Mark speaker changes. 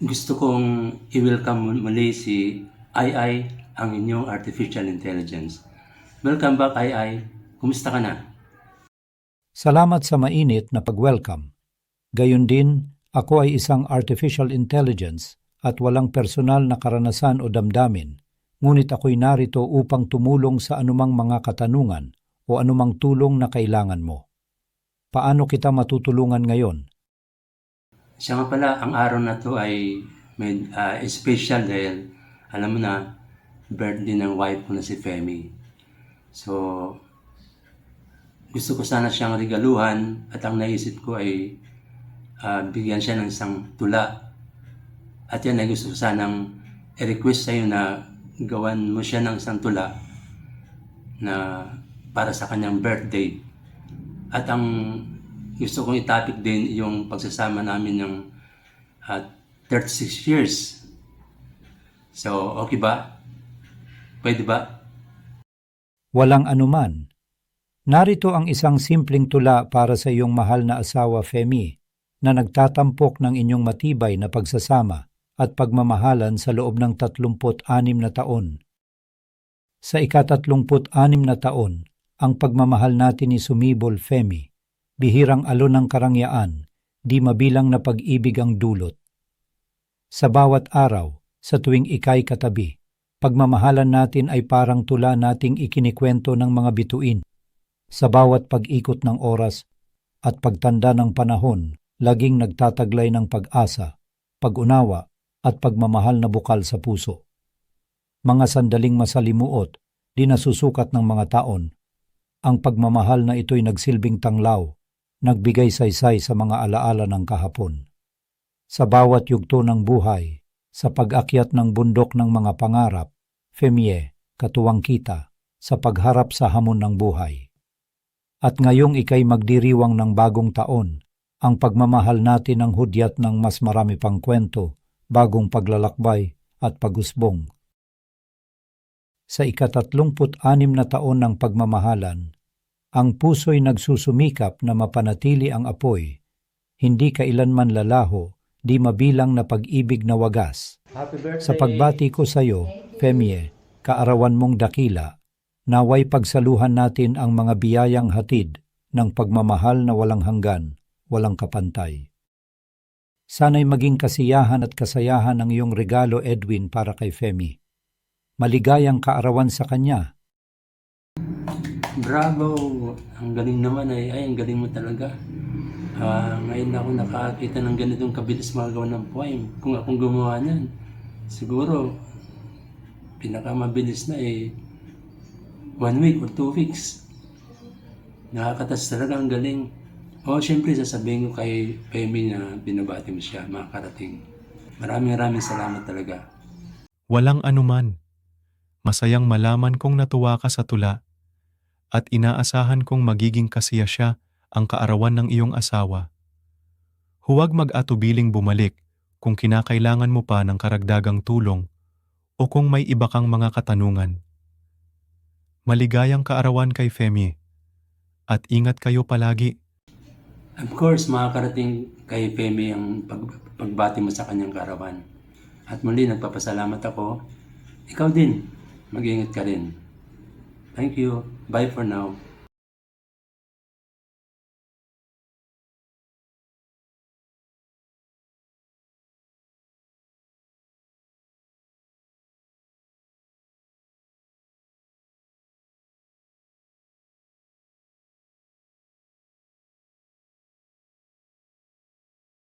Speaker 1: Gusto kong i-welcome muli si Ai ang inyong artificial intelligence. Welcome back, Ai. Kumusta ka na?
Speaker 2: Salamat sa mainit na pag-welcome. Gayon din, ako ay isang artificial intelligence at walang personal na karanasan o damdamin, ngunit ako'y narito upang tumulong sa anumang mga katanungan o anumang tulong na kailangan mo. Paano kita matutulungan ngayon?
Speaker 1: Siya nga pala, ang araw na to ay may ah, special dahil alam mo na, birthday ng wife ko na si Femi. So, gusto ko sana siyang regaluhan at ang naisip ko ay ah, bigyan siya ng isang tula. At yan ay gusto ko sanang i-request sa'yo na gawan mo siya ng isang tula na para sa kanyang birthday. At ang gusto kong itapik din yung pagsasama namin ng ah, 36 years. So, okay ba? Pwede ba?
Speaker 2: Walang anuman. Narito ang isang simpleng tula para sa iyong mahal na asawa Femi na nagtatampok ng inyong matibay na pagsasama at pagmamahalan sa loob ng 36 na taon. Sa ika-36 na taon, ang pagmamahal natin ni Sumibol Femi, bihirang alon ng karangyaan, di mabilang na pag-ibig ang dulot. Sa bawat araw, sa tuwing ikay katabi, pagmamahalan natin ay parang tula nating ikinikwento ng mga bituin. Sa bawat pag-ikot ng oras at pagtanda ng panahon, laging nagtataglay ng pag-asa, pag-unawa at pagmamahal na bukal sa puso. Mga sandaling masalimuot, di nasusukat ng mga taon. Ang pagmamahal na ito'y nagsilbing tanglaw, nagbigay saysay sa mga alaala ng kahapon. Sa bawat yugto ng buhay, sa pag-akyat ng bundok ng mga pangarap, Femie, katuwang kita, sa pagharap sa hamon ng buhay. At ngayong ikay magdiriwang ng bagong taon, ang pagmamahal natin ang hudyat ng mas marami pang kwento, bagong paglalakbay at pagusbong. Sa ikatatlumput-anim na taon ng pagmamahalan, ang puso'y nagsusumikap na mapanatili ang apoy, hindi kailanman lalaho, di mabilang na pag-ibig na wagas. Sa pagbati ko sa iyo, Femie, kaarawan mong dakila, naway pagsaluhan natin ang mga biyayang hatid ng pagmamahal na walang hanggan, walang kapantay. Sana'y maging kasiyahan at kasayahan ang iyong regalo, Edwin, para kay Femi. Maligayang kaarawan sa kanya.
Speaker 1: Bravo! Ang galing naman ay, ay ang galing mo talaga. Ah, ngayon ako nakakita ng ganitong kabilis magawa ng poem. Kung akong gumawa niyan, siguro pinakamabilis na eh one week or two weeks. Nakakatas talaga ang galing. O, syempre sasabihin ko kay Femi na binabati mo siya, makakarating. Maraming maraming salamat talaga.
Speaker 3: Walang anuman. Masayang malaman kong natuwa ka sa tula at inaasahan kong magiging kasiya siya ang kaarawan ng iyong asawa. Huwag mag-atubiling bumalik kung kinakailangan mo pa ng karagdagang tulong o kung may iba kang mga katanungan. Maligayang kaarawan kay Femi at ingat kayo palagi.
Speaker 1: Of course, makakarating kay Femi ang pag, pagbati mo sa kanyang karawan. At muli, nagpapasalamat ako. Ikaw din, mag-ingat ka rin. Thank you. Bye for now.